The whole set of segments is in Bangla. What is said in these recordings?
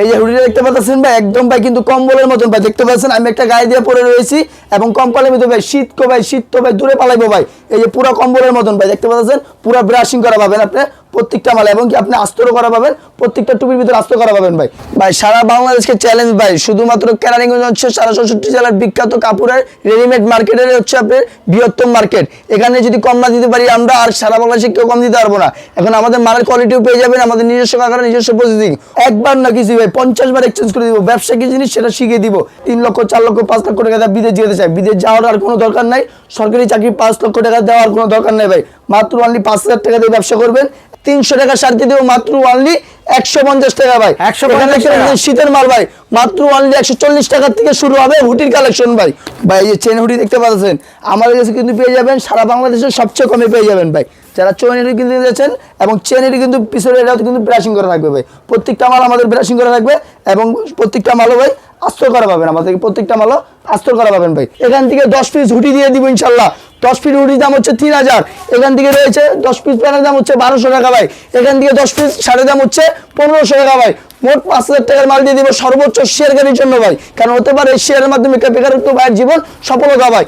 এই যে হুডিটা দেখতে পাচ্ছেন ভাই, একদম ভাই কিন্তু কম্বলের মতন ভাই, দেখতে পাচ্ছেন? আমি একটা গায়ে দিয়ে পরে রয়েছি এবং কম্বলের ভিতরে ভাই শীত কো ভাই শীত তো ভাই, দূরে পালাইবো ভাই। এই যে পুরো কম্বলের মতন ভাই, দেখতে পাচ্ছেন? পুরো ব্রাশিং করা পাবেন আপনি। প্রত্যেকটা মালে, এবং কি আপনি আস্তরও করা পাবেন, প্রত্যেকটা টুপির ভিতরে আস্ত করা পাবেন ভাই। ভাই, সারা বাংলাদেশকে চ্যালেঞ্জ ভাই, শুধুমাত্র কেরানীগঞ্জ হচ্ছে সারা ষষ্ঠী জেলার বিখ্যাত কাপড়ের রেডিমেড মার্কেটের হচ্ছে আপনার বৃহত্তম মার্কেট এখানে যদি কম না দিতে পারি আমরা, আর সারা বাংলাদেশে কেউ কম দিতে পারব না। এখন আমাদের মালের কোয়ালিটিও পেয়ে যাবেন, আমাদের নিজস্ব কাকারা নিজস্ব প্রসেসিং একবার না কিছু ভাই, পঞ্চাশ বার এক্সচেঞ্জ করে দিব, ব্যবসা কি জিনিস সেটা শিখিয়ে দিব। তিন লক্ষ, চার লক্ষ, পাঁচ লক্ষ টাকা বিদেশ যেতে চাই। বিদেশ যাওয়ার আর কোনো দরকার নাই। সরকারি চাকরি পাঁচ লক্ষ টাকা দেওয়ার কোনো দরকার নেই ভাই। মাত্র অনলি পাঁচ হাজার টাকা দিয়ে ব্যবসা করবেন। তিনশো টাকা সার দিয়ে দেবো মাত্র অনলি একশো পঞ্চাশ টাকা ভাই। 150 এখানে শীতের মাল ভাই মাত্র ওয়ানলি একশো চল্লিশ টাকার থেকে শুরু হবে হুটির কালেকশন ভাই। ভাই এই যে চেন হুটি দেখতে পাচ্ছেন আমাদের কাছে কিন্তু পেয়ে যাবেন সারা বাংলাদেশের সবচেয়ে কমে পেয়ে যাবেন ভাই। যারা চেন হুটি কিনতে যাচ্ছেন এবং চেন হুটি কিন্তু পিছনে এটাও কিন্তু ব্রাশিং করা থাকবে ভাই। প্রত্যেকটা মাল আমাদের ব্রাশিং করা থাকবে এবং প্রত্যেকটা মালও ভাই আস্তর করা পাবেন। আমাদের প্রত্যেকটা মালও আস্তর করা পাবেন ভাই। এখান থেকে দশ পিস হুটি দিয়ে দিব ইনশাল্লাহ। দশ পিস হুটির দাম হচ্ছে তিন হাজার। এখান থেকে রয়েছে দশ পিস প্যানের দাম হচ্ছে বারোশো টাকা ভাই। এখান থেকে দশ পিস শাড়ির দাম হচ্ছে পনেরোশো টাকা ভাই। মোট পাঁচ হাজার টাকার মাল দিয়ে দিব সর্বোচ্চ শেয়ার গাড়ির জন্য ভাই। কারণ হতে পারে শেয়ারের মাধ্যমে একটা বেকারত্ব ভাইয়ের জীবন সফলতা ভাই।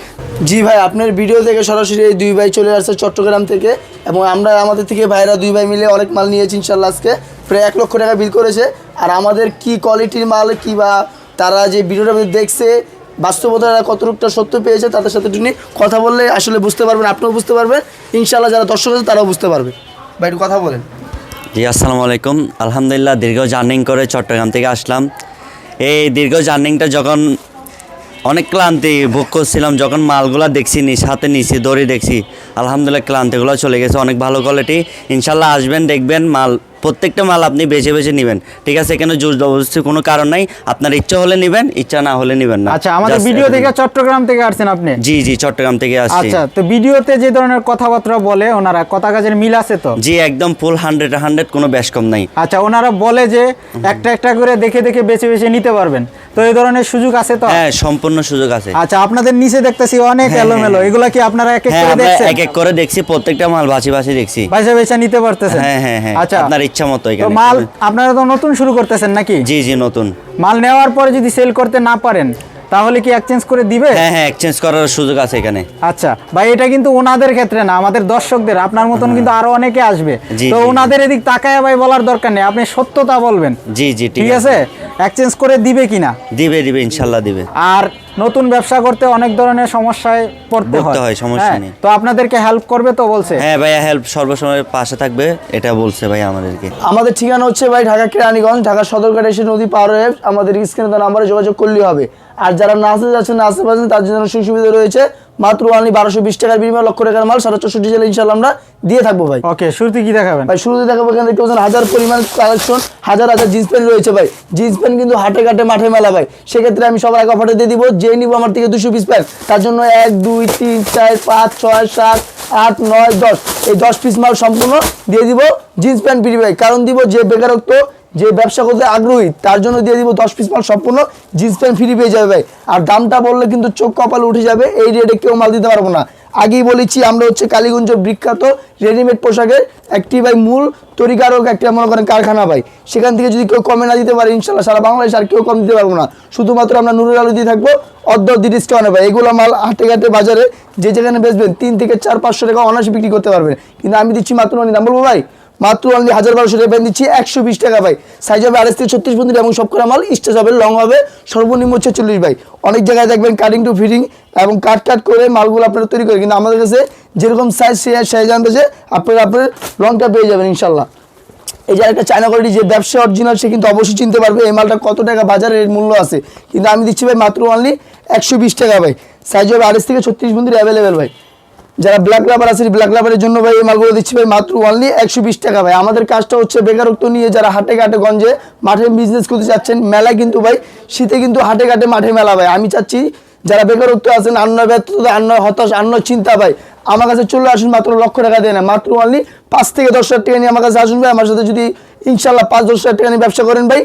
জি ভাই, আপনার ভিডিও থেকে সরাসরি এই দুই ভাই চলে আসছে চট্টগ্রাম থেকে এবং আমরা আমাদের থেকে ভাইরা দুই ভাই মিলে অনেক মাল নিয়েছি ইনশাল্লাহ আজকে। প্রায় এক লক্ষ টাকা বিল করেছে। আর আমাদের কি কোয়ালিটির মাল, কি বা তারা যে ভিডিওটা দেখছে, বাস্তবতা কতটুকটা সত্য পেয়েছে, তাদের সাথে একটু কথা বললে আসলে বুঝতে পারবেন, আপনিও বুঝতে পারবেন। ইনশাল্লাহ যারা দর্শক আছে, তারাও বুঝতে পারবে। ভাই, একটু কথা বলেন। জি, আসসালামু আলাইকুম। আলহামদুলিল্লাহ, দীর্ঘ জার্নিং করে চট্টগ্রাম থেকে আসলাম। এই দীর্ঘ জার্নিংটা যখন অনেক ক্লান্তি ভোগ করছিলাম যখন মালগুলা দেখছি নিচ হাতে নিচে দড়ি দেখছি আলহামদুলিল্লাহ ক্লান্তিগুলো চলে গেছে অনেক ভালো কোয়ালিটি ইনশাল্লাহ আসবেন দেখবেন মাল প্রত্যেকটা মাল আপনি বেছে বেছে নেবেন। ঠিক আছে এখানে জোর জবরদস্তি কোনো কারণ নাই আপনার ইচ্ছা হলে নেবেন ইচ্ছা না হলে নেবেন না। আচ্ছা আমাদের ভিডিও। থেকে চট্টগ্রাম থেকে আসছেন আপনি? জি জি চট্টগ্রাম থেকে আসছি। আচ্ছা তো ভিডিওতে যে ধরনের কথাবার্তা বলে ওনারা কথা কাজের মিল আছে তো? জি একদম ফুল হান্ড্রেড হান্ড্রেড কোনো ব্যাস কম নাই। আচ্ছা ওনারা বলে যে একটা একটা করে দেখে দেখে বেছে বেছে নিতে পারবেন। তো এই ধরনের সুযোগ আছে তো? হ্যাঁ সম্পূর্ণ সুযোগ আছে। আচ্ছা আপনাদের নিচে দেখতেছি অনেক হ্যাঁ, এলোমেলো। হ্যাঁ। এগুলা কি আপনারা এক এক হ্যাঁ করে দেখছেন? এক এক করে দেখছি প্রত্যেকটা মাল বাছি বাছি দেখছি। বাছি বাছি নিতে পারতেছেন। হ্যাঁ হ্যাঁ হ্যাঁ আচ্ছা। আপনার ইচ্ছা মতো এখানে। মাল আপনারা তো নতুন শুরু করতেছেন নাকি? জি জি নতুন। মাল নেওয়ার পরে যদি সেল করতে না পারেন তাহলে কি এক্সচেঞ্জ করে দিবে? হ্যাঁ হ্যাঁ এক্সচেঞ্জ করার সুযোগ আছে এখানে। আচ্ছা ভাই এটা কিন্তু ওনাদের ক্ষেত্রে না আমাদের দর্শকদের আপনার মতন কিন্তু আরও অনেকে আসবে। তো। ওনাদের এদিক তাকায় ভাই বলার দরকার নেই আপনি সত্যতা বলবেন। জি জি ঠিক আছে। এক্সচেঞ্জ করে দিবে কিনা? দিবে দিবে ইনশাল্লাহ দিবে। আর নতুন ব্যবসা করতে অনেক ধরনের সমস্যায় পড়তে পড়তে হয়, সমস্যা হ্যাঁ, নেই। তো আপনাদেরকে হেল্প করবে তো বলছে? হ্যাঁ ভাইয়া হেল্প সর্বসময় পাশে থাকবে এটা বলছে ভাই আমাদেরকে। আমাদের ঠিকানা হচ্ছে ভাই ঢাকা কেরানীগঞ্জ ঢাকা সদরঘাট এসে নদী পার হয়ে আমাদের স্ক্রিনে তার নাম্বারে যোগাযোগ করলেই হবে। আর যারা না আসতে যাচ্ছেন না আসতে পারছেন তার জন্য সুযোগ সুবিধা রয়েছে। মাত্র অনলি বারোশো বিশ টাকার বিনিময়ে লক্ষ টাকার মাল সাড়ে চৌষট্টি জেলা ইনশাল্লাহ আমরা দিয়ে থাকব ভাই। ওকে শুরুতে কি দেখাবেন? ভাই শুরুতে দেখাবো এখানে দেখতে পাচ্ছেন হাজার পরিমাণ কালেকশন হাজার হাজার জিন্স প্যান্ট রয়েছে ভাই। জিন্স প্যান্ট কিন্তু হাটে ঘাটে মাঠে মেলা ভাই। সেক্ষেত্রে আমি সবার আগে অফারটা দিয়ে দিব যে নিব আমার থেকে দুশো পিস প্যান্ট তার জন্য এক দুই তিন চার পাঁচ ছয় সাত আট নয় দশ। এই দশ পিস মাল সম্পূর্ণ দিয়ে দিব জিন্স প্যান্ট ফ্রি ভাই। কারণ দিব যে বেকারত্ব যে ব্যবসা করতে আগ্রহী, তার জন্য দিয়ে দিব দশ পিস মাল সম্পূর্ণ। জিন্স প্যান্ট ফ্রি পেয়ে যাবে ভাই। আর দামটা বললে কিন্তু চোখ কপাল উঠে যাবে, এই রেটে কেউ মাল দিতে পারব না। আগেই বলেছি, আমরা হচ্ছে কালীগঞ্জ বিখ্যাত রেডিমেড পোশাকের একটি ভাই মূল তৈরিকারক, একটা মনে করেন কারখানা ভাই। সেখান থেকে যদি কেউ কমে না দিতে পারে ইনশাল্লাহ সারা বাংলাদেশ আর কেউ কম দিতে পারব না। শুধুমাত্র আমরা নুরুল আলু দিয়ে থাকব, অর্ধ অর্ধি ডিসকাউন্টে ভাই। এগুলো মাল হাটে ঘাটে বাজারে যে যেখানে বেচবেন, তিন থেকে চার পাঁচশো টাকা অনায়াসে বিক্রি করতে পারবেন। কিন্তু আমি দিচ্ছি মাত্র দাম বলব ভাই মাত্র অনলি হাজার বারোশো টাকা প্যান্ট দিচ্ছি একশো বিশ টাকা ভাই। সাইজ হবে আড়াইশ থেকে ছত্রিশ পর্যন্ত এবং সব করা মাল স্টেজ হবে লং হবে, সর্বনিম্ন হচ্ছে চল্লিশ ভাই। অনেক জায়গায় দেখবেন কাটিং টু ফিটিং এবং কাট কাট করে মালগুলো আপনারা তৈরি করে, কিন্তু আমাদের কাছে যেরকম সাইজ সে সাইজ আনবে যে আপনারা আপনার লংটা পেয়ে যাবেন ইনশাল্লাহ। এই যে একটা চায়না কোয়ালিটি যে ব্যবসা অরিজিনাল সে কিন্তু অবশ্যই চিনতে পারবে এই মালটা কত টাকা বাজারের মূল্য আছে। কিন্তু আমি দিচ্ছি ভাই মাত্র অনলি একশো বিশ টাকা ভাই। সাইজ হবে আড়াইশ থেকে ছত্রিশ পর্যন্ত অ্যাভেলেবেল ভাই। যারা ব্ল্যাক লাভার আছে ব্ল্যাক লাভারের জন্য ভাই এই মালগুলো দিচ্ছি ভাই মাত্র অনলি একশো বিশ টাকা ভাই। আমাদের কাজটা হচ্ছে বেকারত্ব নিয়ে যারা হাটে ঘাটে গঞ্জে মাঠে বিজনেস করতে চাচ্ছেন মেলা কিন্তু ভাই, শীতে কিন্তু হাটে ঘাটে মাঠে মেলা ভাই। আমি চাচ্ছি যারা বেকারত্ব আছেন আন্ন ব্যর্থতা আন্ন হতাশ আন্ন চিন্তা ভাই, আমার কাছে চলে আসুন মাত্র লক্ষ টাকা দেয় না মাত্র অনলি পাঁচ থেকে দশ হাজার টাকা নিয়ে আমার কাছে আসুন ভাই। আমার সাথে যদি ইনশাল্লাহ পাঁচ দশ হাজার টাকা নিয়ে ব্যবসা করেন ভাই,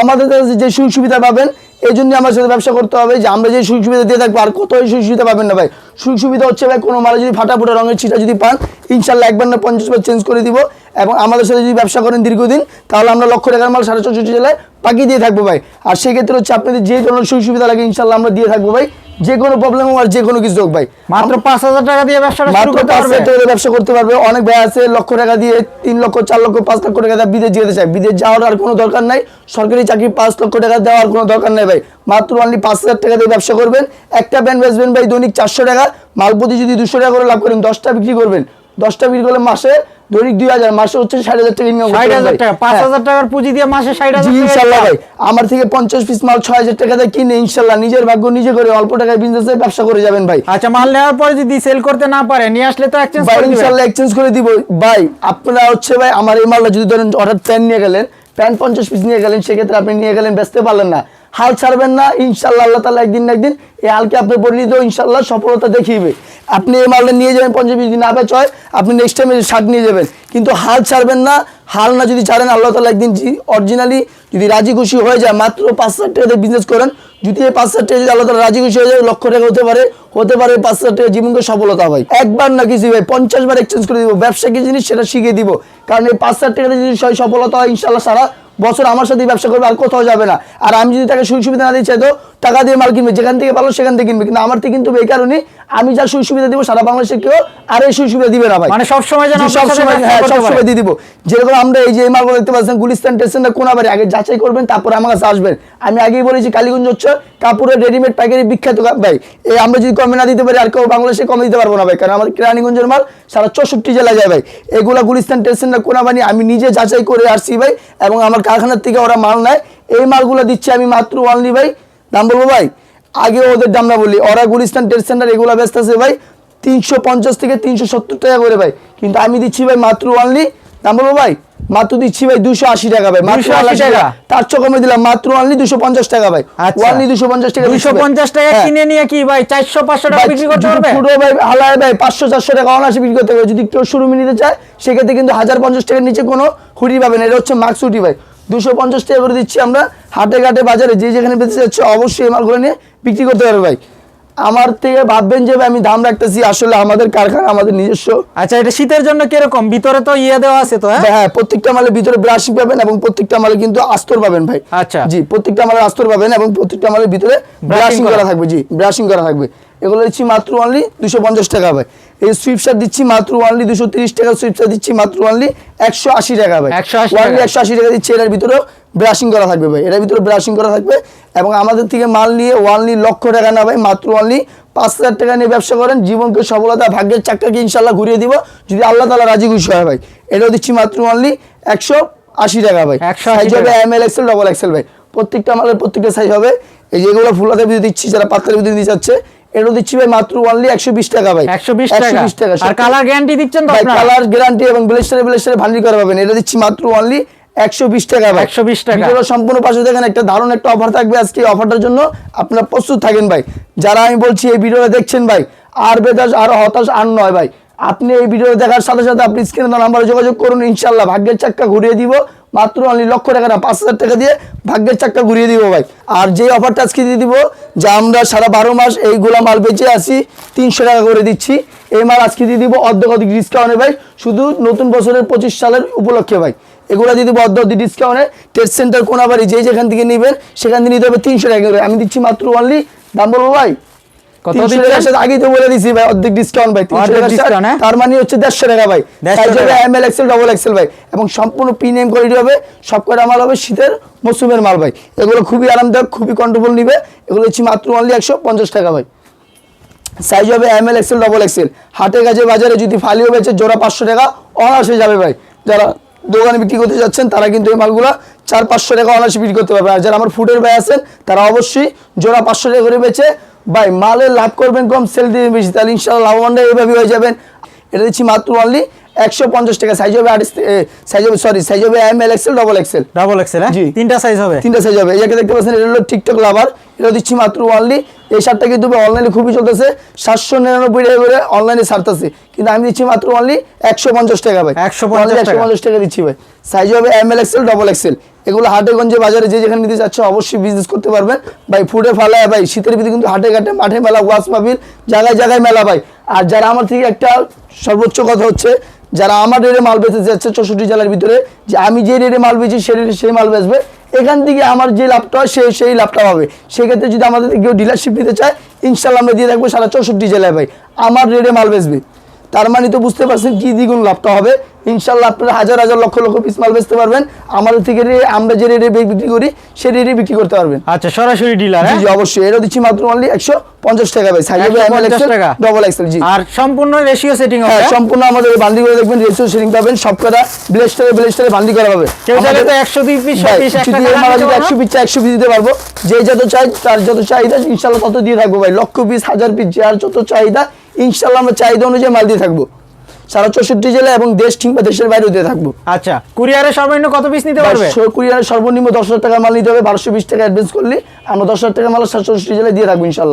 আমাদের কাছে যে সুযোগ সুবিধা পাবেন, এই জন্য আমার সাথে ব্যবসা করতে হবে যে আমরা যে সুযোগ সুবিধা দিয়ে থাকব, আর কত সুযোগ সুবিধা পাবেন না ভাই। সুযোগ সুবিধা হচ্ছে ভাই, কোনো মালে যদি ফাটা ফুটা রঙের ছিটা যদি পান, ইনশাল্লাহ একবার না পঞ্চাশ বার চেঞ্জ করে দিব। এবং আমাদের সাথে যদি ব্যবসা করেন দীর্ঘদিন তাহলে আমরা লক্ষ টাকার মাল সাড়ে চৌষট্টি জেলায় বাকি দিয়ে থাকব ভাই। আর সেক্ষেত্রে হচ্ছে আপনাদের যে ধরনের সুযোগ সুবিধা লাগে ইনশাল্লাহ আমরা দিয়ে থাকব ভাই। যে কোনো প্রবলেম আর যে কোনো কিছু হোক ভাই। মাত্র পাঁচ হাজার টাকা দিয়ে ব্যবসাটা শুরু মাত্র পাঁচ হাজার টাকা দিয়ে ব্যবসা করতে পারবে। অনেক ভাই আছে লক্ষ টাকা দিয়ে তিন লক্ষ চার লক্ষ পাঁচ লক্ষ টাকা দিয়ে বিদেশ যেতে চায়। বিদেশ যাওয়ার আর কোনো দরকার নাই। সরকারি চাকরি পাঁচ লক্ষ টাকা দেওয়ার কোনো দরকার নাই ভাই। মাত্র অনলি পাঁচ হাজার টাকা দিয়ে ব্যবসা করবেন। একটা ব্যান্ড বেচবেন ভাই দৈনিক চারশো টাকা। মাল প্রতি যদি দুশো টাকা করে লাভ করেন দশটা বিক্রি করবেন। দশটা বিক্রি করলে মাসে দৈনিক দুই হাজার মাসে হচ্ছে ষাট হাজার টাকা ইনকাম ষাট হাজার টাকা পাঁচ হাজার টাকার পুঁজি দিয়ে মাসে ষাট হাজার ইনশাল্লাহ ভাই। আমার থেকে পঞ্চাশ পিস মাল ছয় হাজার টাকা দিয়ে কিনে ইনশাল্লাহ নিজের ভাগ্য নিজে করে অল্প টাকায় বিজনেসে ব্যবসা করে যাবেন ভাই। আচ্ছা মাল নেওয়ার পরে যদি সেল করতে না পারে নিয়ে আসলে তো এক্সচেঞ্জ ভাই ইনশাল্লাহ এক্সচেঞ্জ করে দিব। ভাই আপনারা হচ্ছে ভাই আমার এই মালটা যদি ধরেন হঠাৎ প্যান নিয়ে গেলেন প্যান পঞ্চাশ পিস নিয়ে গেলেন সেক্ষেত্রে আপনি নিয়ে গেলেন বেচতে পারলেন না। হাল ছাড়বেন না, ইনশাল্লাহ আল্লাহ তালা একদিন না একদিন এই হালকে আপনি পরিণত ইনশাল্লাহ সফলতা দেখিবে। আপনি এই মালটা নিয়ে যাবেন, পঞ্চাশ পিস যদি না বেচ হয়, আপনি নেক্সট টাইমে শাক নিয়ে যাবেন। কিন্তু হাল ছাড়বেন না, হাল না যদি ছাড়েন, আল্লাহ তালা একদিন অরিজিনালি যদি রাজি খুশি হয়ে যায়, মাত্র পাঁচ হাজার টাকা বিজনেস করেন, যদি এই পাঁচ হাজার টাকা যদি আল্লাহ রাজি খুশি হয়ে যায়, লক্ষ টাকা হতে পারে হতে পারে পাঁচ হাজার টাকা জীবনকে সফলতা হয়। একবার না কিছু ভাই, পঞ্চাশ বার এক্সচেঞ্জ করে দিব, ব্যবসা কি জিনিস সেটা শিখিয়ে দিব। কারণ এই পাঁচ হাজার টাকাতে যদি সফলতা হয়, ইনশাল্লাহ সারা বছর আমার সাথে ব্যবসা করবে আর কোথাও যাবে না। আর আমি যদি তাকে সুযোগ সুবিধা না দিই চাই তো টাকা দিয়ে মাল কিনবে যেখান থেকে ভালো সেখান থেকে কিনবে। কিন্তু আমার থেকে কিন্তু এই কারণে আমি যা সুযোগ সুবিধা দিব সারা বাংলাদেশে কেউ আর এই সুযোগ সুবিধা দিবে না ভাই। মানে সবসময় যেন সবসময় হ্যাঁ সবসময় দিয়ে দিব। যেরকম আমরা এই যে এই মালগুলো দেখতে পাচ্ছেন গুলিস্তান স্টেশনটা কোনাবাড়ি আগে যাচাই করবেন তারপরে আমার কাছে আসবেন। আমি আগেই বলেছি কালীগঞ্জ হচ্ছে কাপড়ের রেডিমেড পাইকারি বিখ্যাত ভাই এই আমরা যদি কমে না দিতে পারি আর কেউ বাংলাদেশে কমে দিতে পারব না ভাই কারণ আমাদের কেরানীগঞ্জের মাল সারা চৌষট্টি জেলায় যায় ভাই। এগুলা গুলিস্তান স্টেশনটা কোনাবাড়ি আমি নিজে যাচাই করে আসছি ভাই এবং আমার কারখানার থেকে ওরা মাল নেয়। এই মালগুলো দিচ্ছি আমি মাত্র অনলি ভাই দাম বলব ভাই? আগে ওদের দাম না বলি ওরা গুলিস্তান ট্রেড সেন্টার এগুলো ব্যস্ত আছে ভাই তিনশো পঞ্চাশ থেকে তিনশো সত্তর টাকা করে ভাই। কিন্তু আমি দিচ্ছি ভাই মাত্র অনলি দাম বলব ভাই? মাত্র দিচ্ছি ভাই দুশো আশি টাকা ভাই মাত্র টাকা? তার চেয়ে কমে দিলাম মাত্র অনলি দুশো পঞ্চাশ টাকা ভাই। আচ্ছা। অনলি দুশো পঞ্চাশ টাকা দুইশো পঞ্চাশ টাকা হ্যাঁ। কিনে নিয়ে কি ভাই চারশো পাঁচশো টাকা বিক্রি করতে পারবে? পুরো ভাই হালায় ভাই পাঁচশো চারশো টাকা অনায়াসে বিক্রি করতে হবে যদি কেউ শুরু নিতে চায় সেক্ষেত্রে কিন্তু হাজার পঞ্চাশ টাকার নিচে কোনো হুডি পাবে না। এটা হচ্ছে মাক্স হুডি ভাই। দুশো পঞ্চাশ টাকা করে দিচ্ছি আমরা। হাটে ঘাটে বাজারে যে যেখানে বেঁচে যাচ্ছে অবশ্যই এই মালগুলো নিয়ে বিক্রি করতে পারবে ভাই। আমার থেকে ভাববেন যে আমি দাম রাখতেছি আসলে আমাদের কারখানা আমাদের নিজস্ব। আচ্ছা এটা শীতের জন্য কীরকম? ভিতরে তো ইয়ে দেওয়া আছে তো হ্যাঁ? হ্যাঁ প্রত্যেকটা মালের ভিতরে ব্রাশিং পাবেন এবং প্রত্যেকটা মালে কিন্তু আস্তর পাবেন ভাই। আচ্ছা। জি প্রত্যেকটা মালের আস্তর পাবেন এবং প্রত্যেকটা মালের ভিতরে ব্রাশিং। করা থাকবে জি ব্রাশিং করা থাকবে। এগুলো দিচ্ছি মাত্র অনলি দুশো পঞ্চাশ টাকা ভাই। এই সুইপসার দিচ্ছি মাত্র অনলি দুশো তিরিশ টাকা সুইপসার দিচ্ছি মাত্র অনলি একশো আশি টাকা ভাই। একশো অনলি টাকা। একশো আশি টাকা দিচ্ছি এটার ভিতরেও ব্রাশিং করা থাকবে ভাই। এটার ভিতরে ব্রাশিং করা থাকবে এবং আমাদের থেকে মাল নিয়ে ওয়ানলি লক্ষ টাকা না ভাই মাত্র অনলি পাঁচ হাজার টাকা নিয়ে ব্যবসা করেন জীবনকে সফলতা ভাগ্যের চাক্কাকে ইনশাল্লাহ ঘুরিয়ে দিব যদি আল্লাহ তালা রাজি খুশি হয় ভাই। এটাও দিচ্ছি মাত্র অনলি একশো আশি টাকা ভাই। 180 সাইজ হবে। M L XL double XL ভাই। প্রত্যেকটা মালের প্রত্যেকটা সাইজ হবে। এই যেগুলো ফুলাতে ভিতরে দিচ্ছি যারা পাতলার ভিতরে দিতে চাচ্ছে এটাও দিচ্ছি ভাই মাত্র অনলি একশো বিশ টাকা ভাই। একশো বিশ টাকা? টাকা আর কালার গ্যারান্টি দিচ্ছেন ভাই কালার গ্যারান্টি এবং ব্লেস্টারে ব্লেস্টারে ভান্ডি করা পাবেন। এটা দিচ্ছি মাত্র অনলি একশো বিশ টাকা ভাই। 120 টাকা। ভিডিওটা সম্পূর্ণ পাশে দেখেন একটা দারুণ একটা অফার থাকবে আজকে অফারটার জন্য। আপনারা প্রস্তুত থাকেন ভাই। যারা আমি বলছি এই ভিডিওটা দেখছেন ভাই আর বেদাস আর হতাশ আর নয় ভাই। আপনি এই ভিডিও দেখার সাথে সাথে আপনি স্ক্রিনে নাম্বারে যোগাযোগ করুন। ইনশাল্লাহ ভাগ্যের চাক্কা ঘুরিয়ে দিব। মাত্র অনলি লক্ষ টাকা না, পাঁচ হাজার টাকা দিয়ে ভাগ্যের চাক্কা ঘুরিয়ে দিব ভাই। আর যে অফারটা আজকে দিয়ে দিব, যে আমরা সারা বারো মাস এইগুলা মাল বেঁচে আসি তিনশো টাকা করে দিচ্ছি। এই মাল আজকে দিয়ে দিব অর্ধেক অর্ধেক ডিসকাউন্টে ভাই, শুধু নতুন বছরের পঁচিশ সালের উপলক্ষে ভাই। এগুলো অর্ধ অর্ধেক ডিসকাউন্টে টেস্ট সেন্টার কোনাবাড়ি, যে যেখান থেকে নেবেন, সেখান থেকে নিতে হবে তিনশো টাকা করে। আমি দিচ্ছি মাত্র অনলি দাম বলব ভাই? আগেই তো বলে দিছি ভাই অর্ধেক ডিসকাউন্ট ভাই। তিনশো অর্ধেক টাকার সাথে, discount, হ্যাঁ? তার মানে হচ্ছে দেড়শো টাকা ভাই। 150 সাইজ হবে টাকা। M L XL double XL ভাই। এবং সম্পূর্ণ প্রিমিয়াম কোয়ালিটি হবে সব কটা মাল হবে? শীতের মৌসুমের মাল ভাই। এগুলো খুবই আরামদায়ক খুবই কন্ট্রোল নিবে। এগুলো হচ্ছে মাত্র অনলি একশো পঞ্চাশ টাকা ভাই। সাইজ হবে M L XL double XL হাটে কাজে বাজারে যদি ফালিও বেচে জোড়া পাঁচশো টাকা অনায়াসে যাবে ভাই। যারা দোকানে বিক্রি করতে যাচ্ছেন তারা কিন্তু এই মালগুলো চার পাঁচশো টাকা অনায়াসে বিক্রি করতে পারবে। আর যারা আমার ফুডের ভাই আছেন তারা অবশ্যই জোড়া পাঁচশো টাকা করে বেচে ভাই মালে লাভ করবেন কম সেল দিবেন বেশি, তাহলে ইনশাল্লাহ লাভবানটা এইভাবে হয়ে যাবেন। এটা দিচ্ছি মাত্র অনলি একশো পঞ্চাশ টাকা সাইজ হবে আড়াইশ সাইজ হবে সরি সাইজ হবে M L XL double XL double XL হ্যাঁ? জি। তিনটা সাইজ হবে। তিনটা সাইজ হবে। এটাকে দেখতে পাচ্ছেন এটা হলো টিকটক লাভার এটা দিচ্ছি মাত্র অনলি এই শার্টটা কিন্তু অনলাইনে খুবই চলতেছে। সাতশো নিরানব্বই টাকা করে অনলাইনে ছাড়তেছে কিন্তু আমি দিচ্ছি মাত্র অনলি একশো পঞ্চাশ টাকা ভাই। 150 একশো টাকা। পঞ্চাশ টাকা দিচ্ছি ভাই। সাইজ হবে M L XL double XL এগুলো হাটে গঞ্জে বাজারে যে যেখানে নিতে চাচ্ছে অবশ্যই বিজনেস করতে পারবেন। ভাই ফুডে ফালায় ভাই শীতের ভিতরে কিন্তু হাটে ঘাটে মাঠে মেলা ওয়াস মাহবিল জায়গায় জায়গায় মেলা ভাই। আর যারা আমার থেকে একটা সর্বোচ্চ কথা হচ্ছে যারা আমার রেটে মাল বেঁচে যাচ্ছে চৌষট্টি জেলার ভিতরে, যে আমি যে রেটে মাল বেচি সে রেটে সেই মাল বেচবে, এখান থেকে আমার যে লাভটা হয় সে সেই লাভটা পাবে। সেক্ষেত্রে যদি আমাদের কেউ ডিলারশিপ নিতে চায় ইনশাল্লাহ আমরা দিয়ে থাকব সারা চৌষট্টি জেলায় ভাই, আমার রেটে মাল বেচবে। তার মানে তো বুঝতে পারছেন কি দ্বিগুণ লাভটা হবে। ইনশাল্লাহ আপনারা হাজার হাজার লক্ষ লক্ষ পিস মাল বেচতে পারবেন। আমাদের থেকে আমরা যে রেটে বিক্রি করি সে রেটে বিক্রি করতে পারবেন। আচ্ছা সরাসরি ডিলার জি হ্যাঁ? অবশ্যই। এটা দিচ্ছি মাত্র অনলি একশো পঞ্চাশ টাকা ভাই। সাইজ হবে 150 টাকা। ডবল এক্সেল জি। আর সম্পূর্ণ রেশিও সেটিং হ্যাঁ হবে সম্পূর্ণ আমাদের বান্দি করে দেখবেন রেশিও সেটিং পাবেন সব কটা ব্লেস্টারে ব্লেস্টারে বান্দি করা হবে। একশো দুই পিস। একশো পিস একশো পিস দিতে পারব। যে যত চাই তার যত চাহিদা ইনশাল্লাহ তত দিয়ে থাকব ভাই। লক্ষ পিস হাজার পিস যার যত চাহিদা ইনশাল্লাহ আমরা চাহিদা অনুযায়ী মাল দিয়ে থাকব। সারা চৌষট্টি জেলা এবং দেশ কিংবা দেশের বাইরেও দিয়ে থাকব। আচ্ছা কুরিয়ারে সর্বনিম্ন কত পিস নিতে পারবে? কুরিয়ার সর্বনিম্ন দশ হাজার টাকা মাল নিতে হবে বারোশো বিশ টাকা অ্যাডভান্স করলে আমরা দশ হাজার টাকা মাল সারা চৌষট্টি জেলায় দিয়ে থাকব ইনশাল্লাহ